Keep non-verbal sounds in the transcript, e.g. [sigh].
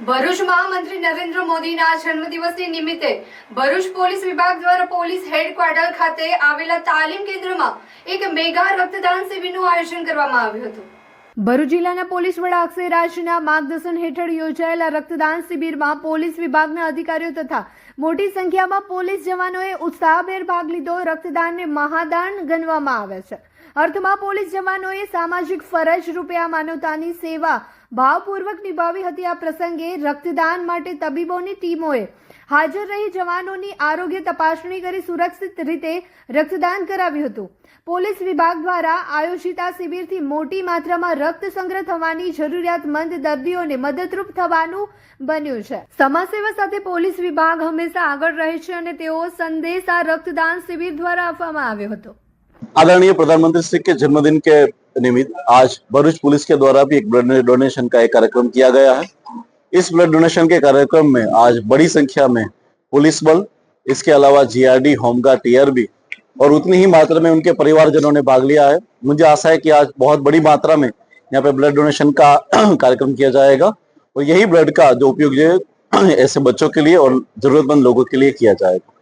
ભરૂચમાં મહામંત્રી નરેન્દ્ર મોદીના જન્મદિવસની નિમિત્તે ભરૂચ પોલીસ વિભાગ દ્વારા પોલીસ હેડક્વાર્ટર ખાતે આવેલા તાલીમ કેન્દ્રમાં એક મેગા રક્તદાન શિબિરનું આયોજન કરવામાં આવ્યું હતું. ભરૂચ જિલ્લાના પોલીસ વડા અક્ષય રાજના માર્ગદર્શન હેઠળ યોજાયેલા રક્તદાન શિબિરમાં પોલીસ વિભાગના અધિકારીઓ તથા મોટી સંખ્યામાં પોલીસ જવાનોએ ઉત્સાહભેર ભાગ લીધો. રક્તદાનને મહાદાન ગણવામાં આવે છે. અર્થમાં પોલીસ જવાનોએ સામાજિક ફરજ રૂપે આ માનવતાની સેવા ભાવપૂર્વક નિભાવી હતી. આ પ્રસંગે રક્તદાન માટે તબીબોની ટીમોએ હાજર રહી જવાનોની આરોગ્ય તપાસણી કરી સુરક્ષિત રીતે રક્તદાન કરાવ્યું હતું. પોલીસ વિભાગ દ્વારા આયોજિત આ શિબિરથી મોટી માત્રામાં રક્ત સંગ્રહ થવાની જરૂરિયાતમંદ દર્દીઓને મદદરૂપ થવાનું બન્યું છે. સમાજસેવા સાથે પોલીસ વિભાગ હંમેશા આગળ રહે છે અને તેઓ સંદેશ આ રક્તદાન શિબિર દ્વારા આપવામાં આવ્યો હતો. आदरणीय प्रधानमंत्री श्री के जन्मदिन के निमित्त आज भरूच पुलिस के द्वारा भी एक ब्लड डोनेशन का एक कार्यक्रम किया गया है। इस ब्लड डोनेशन के कार्यक्रम में आज बड़ी संख्या में पुलिस बल, इसके अलावा जीआरडी होमगार्ड टीआरबी और उतनी ही मात्रा में उनके परिवारजनों ने भाग लिया है। मुझे आशा है कि आज बहुत बड़ी मात्रा में यहाँ पे ब्लड डोनेशन का [clears throat] कार्यक्रम किया जाएगा और यही ब्लड का जो उपयोग [clears throat] ऐसे बच्चों के लिए और जरूरतमंद लोगों के लिए किया जाएगा।